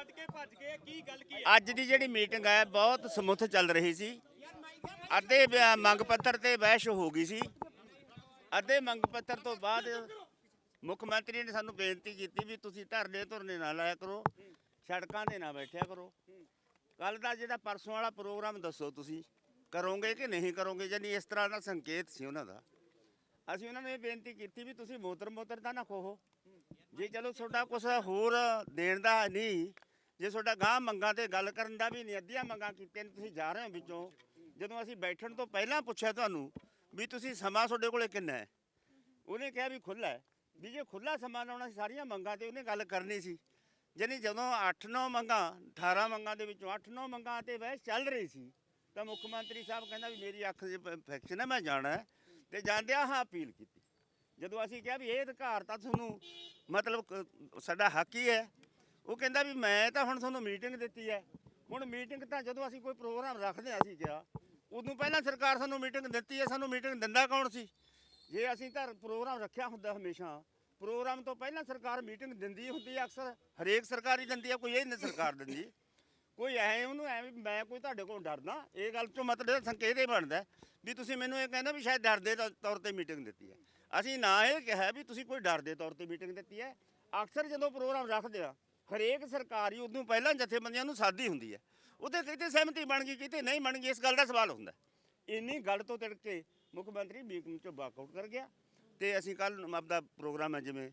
ਛੱਡ ਕੇ ਭੱਜ ਗਏ, ਕੀ ਗੱਲ ਕੀ ਅੱਜ ਦੀ ਜਿਹੜੀ ਮੀਟਿੰਗ ਹੈ, ਬਹੁਤ ਸਮੁੱਥ ਚੱਲ ਰਹੀ ਸੀ। ਅੱਧੇ ਬਿਆ- ਮੰਗ ਪੱਤਰ ਤੇ ਬਹਿਸ ਹੋ ਗਈ ਸੀ। ਅੱਧੇ ਮੰਗ ਪੱਤਰ ਤੋਂ ਬਾਅਦ ਮੁੱਖ ਮੰਤਰੀ ਨੇ ਸਾਨੂੰ ਬੇਨਤੀ ਕੀਤੀ ਵੀ ਤੁਸੀਂ ਧਰਨੇ ਧੁਰਨੇ ਨਾ ਲਾਇਆ ਕਰੋ, ਸੜਕਾਂ ਤੇ ਨਾ ਬੈਠਿਆ ਕਰੋ। ਕੱਲ ਦਾ ਜਿਹੜਾ ਪਰਸੋਂ ਵਾਲਾ ਪ੍ਰੋਗਰਾਮ ਦੱਸੋ ਤੁਸੀਂ, ਕਰੋਗੇ ਕਿ ਨਹੀਂ ਕਰੋਗੇ? ਯਾਨੀ ਇਸ ਤਰ੍ਹਾਂ ਦਾ ਸੰਕੇਤ ਸੀ ਉਹਨਾਂ ਦਾ। ਅਸੀਂ ਉਹਨਾਂ ਨੂੰ ਇਹ ਬੇਨਤੀ ਕੀਤੀ ਵੀ ਤੁਸੀਂ ਮੋਤਰ ਮੋਤਰ ਤਾਂ ਨਾ ਖੋਹੋ। ਜੇ ਚਲੋ ਤੁਹਾਡਾ ਕੁਛ ਹੋਰ ਦੇਣ ਦਾ ਨਹੀਂ ਜੇ ਤੁਹਾਡਾ ਗਾਂ ਮੰਗਾਂ ਤੇ ਗੱਲ ਕਰਨ ਦਾ ਵੀ ਨਹੀਂ, ਅੱਧੀਆਂ ਮੰਗਾਂ ਕੀਤੀਆਂ ਨੇ ਤੁਸੀਂ ਜਾ ਰਹੇ ਹੋ ਵਿੱਚੋਂ, ਜਦੋਂ ਅਸੀਂ ਬੈਠਣ ਤੋਂ ਪਹਿਲਾਂ ਪੁੱਛਿਆ ਤੁਹਾਨੂੰ ਵੀ ਤੁਸੀਂ ਸਮਾਂ ਤੁਹਾਡੇ ਕੋਲੇ ਕਿੰਨਾ ਹੈ, ਉਹਨੇ ਕਿਹਾ ਵੀ ਖੁੱਲਾ ਹੈ। ਵੀ ਜੇ ਖੁੱਲਾ ਸਮਾਂ ਲਾਉਣਾ ਸੀ ਸਾਰੀਆਂ ਮੰਗਾਂ ਤੇ ਉਹਨੇ ਗੱਲ ਕਰਨੀ ਸੀ ਜਾਨੀ ਜਦੋਂ 8-9 ਮੰਗਾਂ 18 ਮੰਗਾਂ ਦੇ ਵਿੱਚੋਂ 8-9 ਮੰਗਾਂ ਤੇ ਬਹਿਸ ਚੱਲ ਰਹੀ ਸੀ, ਤਾਂ ਮੁੱਖ ਮੰਤਰੀ ਸਾਹਿਬ ਕਹਿੰਦਾ ਵੀ ਮੇਰੀ ਅੱਖ 'ਚ ਇਨਫੈਕਸ਼ਨ ਹੈ, ਮੈਂ ਜਾਣਾ ਹੈ। ਤੇ ਜਾਂਦਿਆਂ ਹਾਂ ਅਪੀਲ ਕੀਤੀ। ਜਦੋਂ ਅਸੀਂ ਕਿਹਾ ਵੀ ਇਹ ਅਧਿਕਾਰ ਤਾਂ ਤੁਹਾਨੂੰ ਮਤਲਬ ਸਾਡਾ ਹੱਕ ਹੀ ਹੈ ਉਹ ਕਹਿੰਦਾ ਵੀ ਮੈਂ ਤਾਂ ਹੁਣ ਤੁਹਾਨੂੰ ਮੀਟਿੰਗ ਦਿੱਤੀ ਹੈ। ਹੁਣ ਮੀਟਿੰਗ ਤਾਂ ਜਦੋਂ ਅਸੀਂ ਕੋਈ ਪ੍ਰੋਗਰਾਮ ਰੱਖਦੇ ਹਾਂ ਅਸੀਂ ਕਿਹਾ, ਉਦੋਂ ਪਹਿਲਾਂ ਸਰਕਾਰ ਸਾਨੂੰ ਮੀਟਿੰਗ ਦਿੱਤੀ ਹੈ, ਸਾਨੂੰ ਮੀਟਿੰਗ ਦਿੰਦਾ ਕੌਣ ਸੀ? ਜੇ ਅਸੀਂ ਤਾਂ ਪ੍ਰੋਗਰਾਮ ਰੱਖਿਆ ਹੁੰਦਾ ਹਮੇਸ਼ਾ ਪ੍ਰੋਗਰਾਮ ਤੋਂ ਪਹਿਲਾਂ ਸਰਕਾਰ ਮੀਟਿੰਗ ਦਿੰਦੀ ਹੁੰਦੀ ਹੈ, ਅਕਸਰ ਹਰੇਕ ਸਰਕਾਰ ਹੀ ਦਿੰਦੀ ਹੈ, ਕੋਈ ਇਹ ਨਹੀਂ ਸਰਕਾਰ ਦਿੰਦੀ। ਕੋਈ ਐ ਉਹਨੂੰ ਐ ਵੀ ਮੈਂ ਕੋਈ ਤੁਹਾਡੇ ਕੋਲ ਡਰਦਾ, ਇਹ ਗੱਲ ਤੋਂ ਮਤਲਬ ਸੰਕੇਤ ਇਹ ਬਣਦਾ ਵੀ ਤੁਸੀਂ ਮੈਨੂੰ ਇਹ ਕਹਿੰਦਾ ਵੀ ਸ਼ਾਇਦ ਡਰ ਦੇ ਤੌ- ਤੌਰ ਤੇ ਮੀਟਿੰਗ ਦਿੱਤੀ ਹੈ। ਅਸੀਂ ਨਾ ਇਹ ਕਿਹਾ ਵੀ ਤੁਸੀਂ ਕੋਈ ਡਰ ਦੇ ਤੌਰ ਤੇ ਮੀਟਿੰਗ ਦਿੱਤੀ ਹੈ। ਅਕਸਰ ਜਦੋਂ ਪ੍ਰੋਗਰਾਮ ਰੱਖਦੇ ਆ ਹਰੇਕ ਸਰਕਾਰ ਹੀ ਉਦੋਂ ਪਹਿਲਾਂ ਜਥੇਬੰਦੀਆਂ ਨੂੰ ਸਾਦੀ ਹੁੰਦੀ ਹੈ। ਉਹਦੇ ਕਿਤੇ ਸਹਿਮਤੀ ਬਣ ਗਈ, ਕਿਤੇ ਨਹੀਂ ਬਣ ਗਈ, ਇਸ ਗੱਲ ਦਾ ਸਵਾਲ ਹੁੰਦਾ। ਇੰਨੀ ਗੱਲ ਤੋਂ ਤਿੜਕ ਕੇ ਮੁੱਖ ਮੰਤਰੀ ਮੀਟਿੰਗ ਚੋਂ ਵਾਕਆਊਟ ਕਰ ਗਿਆ। ਤੇ ਅਸੀਂ ਕੱਲ ਆਪਦਾ ਪ੍ਰੋਗਰਾਮ ਹੈ, ਜਿਵੇਂ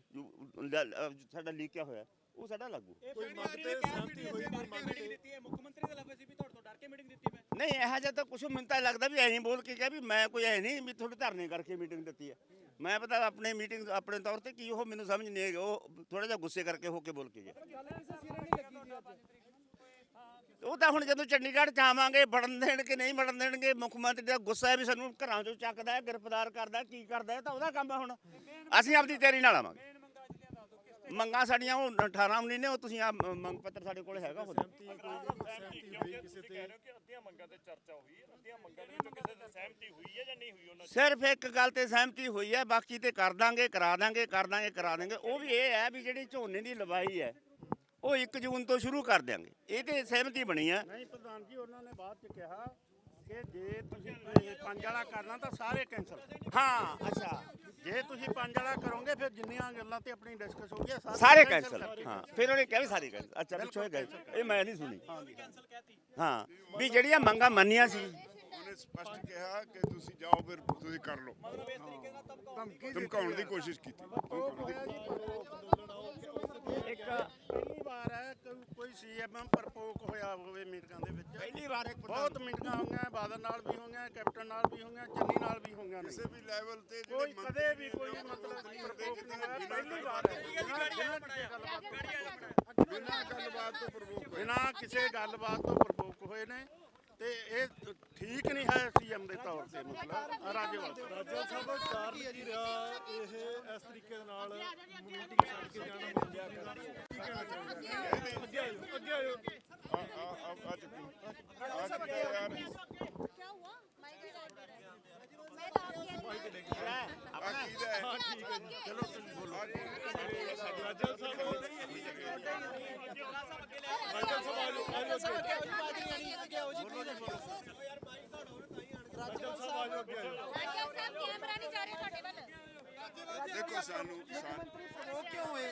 ਸਾਡਾ ਲੀਕਿਆ ਹੋਇਆ। ਉਹ ਸਾਡਾ ਲਾਗੂ। ਕੋਈ ਮੰਗ ਤੇ ਸਹਿਮਤੀ ਹੋਈ ਕੋਈ ਮੰਗ ਤੇ ਦਿੱਤੀ ਹੈ। ਮੁੱਖ ਮੰਤਰੀ ਦਾ ਲਫ਼ਜ਼ ਸੀ ਵੀ ਤੁਹਾਡੇ ਤੋਂ ਡਰ ਕੇ ਮੀਟਿੰਗ ਦਿੱਤੀ ਮੈਂ ਨਹੀਂ ਇਹੋ ਜਿਹਾ ਤਾਂ ਕੁਝ ਮੈਨੂੰ ਤਾਂ ਲੱਗਦਾ ਵੀ ਐਂ ਬੋਲ ਕੇ ਕਿਹਾ ਵੀ ਮੈਂ ਕੋਈ ਐ ਨਹੀਂ ਵੀ ਤੁਹਾਡੇ ਧਰਨੇ ਕਰਕੇ ਮੀਟਿੰਗ ਦਿੱਤੀ ਹੈ। ਮੈਂ ਪਤਾ ਆਪਣੇ ਮੀਟਿੰਗ ਆਪਣੇ ਤੌਰ ਤੇ ਕੀ ਉਹ ਮੈਨੂੰ ਸਮਝ ਨਹੀਂ ਆਈ ਉਹ ਥੋੜਾ ਜਿਹਾ ਗੁੱਸੇ ਕਰਕੇ ਹੋ ਕੇ ਬੋਲ ਕੇ ਗਿਆ। ਉਹ ਤਾਂ ਹੁਣ ਜਦੋਂ ਚੰਡੀਗੜ੍ਹ ਚ ਆਵਾਂਗੇ ਵੜਨ ਦੇਣ ਕਿ ਨਹੀਂ ਵੜਨ ਦੇਣਗੇ ਮੁੱਖ ਮੰਤਰੀ ਦਾ ਗੁੱਸਾ ਹੈ ਵੀ ਸਾਨੂੰ ਘਰਾਂ ਚੋਂ ਚੱਕਦਾ ਹੈ ਗ੍ਰਿਫਤਾਰ ਕਰਦਾ ਹੈ, ਕੀ ਕਰਦਾ ਹੈ ਤਾਂ ਉਹਦਾ ਕੰਮ ਹੈ ਹੁਣ। ਅਸੀਂ ਆਪਦੀ ਤਿਆਰੀ ਨਾਲ ਆਵਾਂਗੇ। ਮੰਗਾਂ ਸਾਡੀਆਂ ਉਹ 18 ਨਹੀਂ ਨੇ ਉਹ ਤੁਸੀਂ ਆ ਮੰਗ ਪੱਤਰ ਸਾਡੇ ਕੋਲ ਹੈਗਾ ਉਹ ਸਿਰਫ ਇੱਕ ਗੱਲ ਤੇ ਸਹਿਮਤੀ ਹੋਈ ਹੈ ਬਾਕੀ ਤੇ ਕਰ ਦਾਂਗੇ ਕਰਾ ਦਾਂਗੇ ਕਰ ਦਾਂਗੇ ਕਰਾ ਦਾਂਗੇ। ਉਹ ਵੀ ਇਹ ਹੈ ਵੀ ਜਿਹੜੀ ਝੋਨੇ ਦੀ ਲਵਾਈ ਹੈ ਉਹ 1 ਜੂਨ ਤੋਂ ਸ਼ੁਰੂ ਕਰ ਦਿਆਂਗੇ। ਇਹ ਤੇ ਸਹਿਮਤੀ ਬਣੀ ਹੈ ਨਹੀਂ ਪ੍ਰਧਾਨ ਜੀ ਉਹਨਾਂ ਨੇ ਬਾਅਦ ਚ ਕਿਹਾ ਕਿ ਜੇ ਤੁਸੀਂ ਇਹ ਪੰਜ ਵਾਲਾ ਕਰਨਾ ਤਾਂ ਸਾਰੇ ਕੈਂਸਲ ਹਾਂ ਅੱਛਾ। ਜੇ ਤੁਸੀਂ ਪੰਜ ਵਾਲਾ ਕਰੋਗੇ ਫਿਰ ਜਿੰਨੀਆਂ ਗੱਲਾਂ ਤੇ ਆਪਣੀ ਡਿਸਕਸ ਹੋ ਗਈਆਂ ਸਾਰੇ cancel ਕੈਂਸਲ ਕਰ ਦਿੱਤੀਆਂ। ਹਾਂ। ਫਿਰ ਉਹਨੇ ਕਿਹਾ ਵੀ ਸਾਰੇ ਕੈਂਸਲ ਅੱਛਾ ਪਿੱਛੋਂ ਇਹ ਗੱਲ ਇਹ ਮੈਂ ਨਹੀਂ ਸੁਣੀ। ਹਾਂ ਵੀ ਜਿਹੜੀਆਂ ਮੰਗਾਂ ਮੰਨੀਆਂ ਸੀ। ਉਹਨੇ ਸਪਸ਼ਟ ਕਿਹਾ ਕਿ ਤੁਸੀਂ ਜਾਓ ਫਿਰ ਤੁਸੀਂ ਕਰ ਲਓ। ਮਤਲਬ ਇਸ ਤਰੀਕੇ ਨਾਲ ਧਮਕਾਉਣ ਧਮਕਾਉਣ ਦੀ ਕੋਸ਼ਿਸ਼ ਕੀਤੀ। ਧਮਕਾਉਣ ਦੀ ਇੱਕ ਪਹਿਲੀ ਵਾਰ ਹੈ ਕਿ ਕੋਈ ਸੀਐਮ ਪਰਪੋਕ ਹੋਇਆ ਹੋਵੇ ਮੀਟਿੰਗਾਂ ਦੇ ਵਿੱਚ। ਪਹਿਲੀ ਵਾਰ ਇੱਕ ਬਹੁਤ ਮੀਟਿੰਗਾਂ ਹੋਈਆਂ ਬਾਦਲ ਨਾਲ ਵੀ ਹੋਈਆਂ ਕੈਪਟਨ ਨਾਲ ਵੀ ਹੋਈਆਂ ਚੰਨੀ ਨਾਲ ਵੀ ਹੋਈਆਂ ਨੇ। ਕਿਸੇ ਵੀ ਲੈਵਲ ਤੇ ਕੋਈ ਕਦੇ ਵੀ ਕੋਈ ਮਤਲਬ ਨਹੀਂ ਪਹਿਲੀ ਵਾਰ ਬਿਨਾਂ ਗੱਲਬਾਤ ਤੋਂ ਬਿਨਾਂ ਕਿਸੇ ਗੱਲਬਾਤ ਤੋਂ ਪ੍ਰਕੋਪ ਹੋਏ ਨੇ। ਤੇ ਇਹ ਠੀਕ ਨਹੀਂ ਹੈ ਸੀਐਮ ਦੇ ਤੌਰ ਤੇ ਮਤਲਬ ਰਾਜੇਵਾਲ। ਰਾਜਾ ਸਾਹਿਬ ਕਾਰਨ ਕੀ ਰਿਹਾ ਇਹ ਇਸ ਤਰੀਕੇ ਦੇ ਨਾਲ ਮੀਟਿੰਗ ਛੱਡ ਕੇ ਜਾਣਾ ਆਇਓ ਅੱਗੇ ਆਇਓ ਆ ਆ ਆ ਆ ਚੁੱਕੀ ਆ ਚੁੱਕੀ ਹੈ ਯਾਰ क्या हुआ माइक ही गायब हो रहा है मैं तो आपके लिए ਆ ਕੀ ਦਾ ਹੈ ਹਾਂ ਠੀਕ ਹੈ ਜੀ ਚਲੋ ਤੁਸੀਂ ਬੋਲੋ ਰਾਜਾ ਸਾਹਿਬ ਰਾਜਾ ਸਾਹਿਬ ਆਜੋ ਆਜੋ ਅੱਗੇ। ਰਾਜਾ ਸਾਹਿਬ ਆਜੋ ਅੱਗੇ ਆਇਓ राजीव साहब कैमरा नहीं जा रही ਤੁਹਾਡੇ ਵੱਲ ਦੇਖੋ ਸਾਨੂੰ ਸਾਨੂੰ-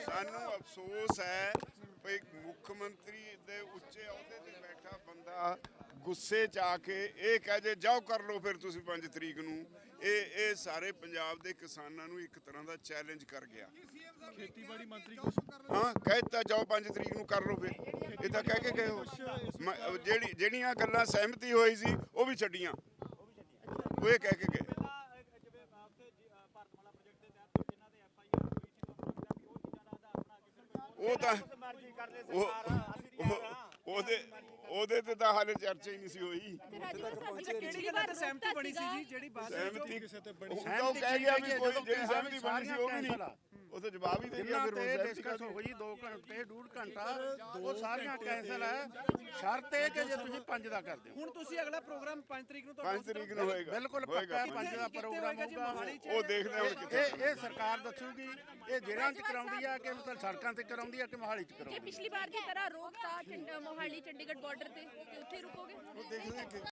ਸਾਨੂੰ ਅਫਸੋਸ ਹੈ ਭਈ ਮੁੱਖ ਮੰਤਰੀ ਦੇ ਉੱਚੇ ਅਹੁਦੇ ਤੇ ਬੈਠਾ ਬੰਦਾ ਗੁੱਸੇ ਚ ਆ ਕੇ ਇਹ ਕਹਿ ਜੇ ਜਾਓ ਕਰ ਲਓ ਫਿਰ ਤੁਸੀਂ 5 ਤਰੀਕ ਨੂੰ। ਇਹ ਇਹ ਸਾਰੇ ਪੰਜਾਬ ਦੇ ਕਿਸਾਨਾਂ ਨੂੰ ਇੱਕ ਤਰ੍ਹਾਂ ਦਾ ਚੈਲੰਜ ਕਰ ਗਿਆ। ਖੇਤੀਬਾੜੀ ਮੰਤਰੀ ਕੁਝ ਹਾਂ ਕਹਿਤਾ ਜਾਓ 5 ਤਰੀਕ ਨੂੰ ਕਰ ਲਓ ਫਿਰ। ਇਹ ਤਾਂ ਕਹਿ ਕੇ ਗਏ ਹੋ। ਜਿਹੜੀ ਜਿਹੜੀਆਂ ਗੱਲਾਂ ਸਹਿਮਤੀ ਹੋਈ ਸੀ ਉਹ ਵੀ ਛੱਡੀਆਂ। ਉਹ ਇਹ ਕਹਿ ਕੇ ਗਏ। ਉਹ ਤਾਂ ਕਰ ਲੈ ਉਹ ਉਹ- ਉਹਦੇ ਉਹਦੇ ਤੇ ਤਾਂ ਹਾਲੇ ਚਰਚਾ ਹੀ ਨਹੀਂ ਸੀ ਹੋਈ। ਕਿਹੜੀ ਗੱਲ ਤੇ ਸਹਿਮਤੀ ਬਣੀ ਸੀ ਜੀ ਜਿਹੜੀ ਸਹਿਮਤੀ ਕਿਸੇ ਤੇ ਬਣੀ ਉਹ ਤਾਂ ਉਹ ਕਹਿ ਗਿਆ ਵੀ ਕੋਈ ਜਿਹੜੀ ਸਹਿਮਤੀ ਬਣੀ ਸੀ ਉਹ ਵੀ ਨਹੀਂ। ਉਹ ਤਾਂ ਜਵਾਬ ਹੀ ਦੇ ਗਿਆ ਜਿੰਨਾ ਫਿਰ ਤੇ ਉਹ ਡਿਸਕਸ ਹੋਈ 2 ਘੰਟੇ ਡੂਢ ਘੰਟਾ ਉਹ ਸਾਰੀਆਂ ਕੈਂਸਲ ਹੈ ਸ਼ਰਤ ਇਹ ਕਿ ਜੇ ਤੁਸੀਂ 5 ਦਾ ਕਰਦੇ ਹੋ ਹੁਣ ਤੁਸੀਂ ਅਗਲਾ ਪ੍ਰੋਗਰਾਮ 5 ਤਰੀਕ ਨੂੰ ਤੁਹਾਡਾ 5 ਤਰੀਕ ਨੂੰ ਹੋਏਗਾ। ਬਿਲਕੁਲ ਹੋਏਗਾ। ਪੱਕਾ 5 ਦਾ ਪ੍ਰੋਗਰਾਮ ਹੋਊਗਾ। ਉਹ ਦੇਖਦੇ ਹਾਂ ਹੁਣ ਕਿੱਥੇ ਇਹ ਇਹ ਸਰਕਾਰ ਦੱਸੂਗੀ ਇਹ ਜ਼ਿਲ੍ਹਿਆਂ 'ਚ ਕਰਾਉਂਦੀ ਆ ਕਿ ਮਤਲਬ ਸੜਕਾਂ ਤੇ ਕਰਾਉਂਦੀ ਆ ਕਿ ਮੋਹਾਲੀ 'ਚ ਕਰਾਉਂਦੀ ਆ? ਪਿਛਲੀ ਵਾਰ ਦੀ ਤਰ੍ਹਾਂ ਰੋਕਤਾ ਚੰਡ- ਮੋਹਾਲੀ ਚੰਡੀਗੜ੍ਹ ਬਾਰਡਰ ਤੇ ਤੇ ਉੱਥੇ ਰੁਕੋਗੇ?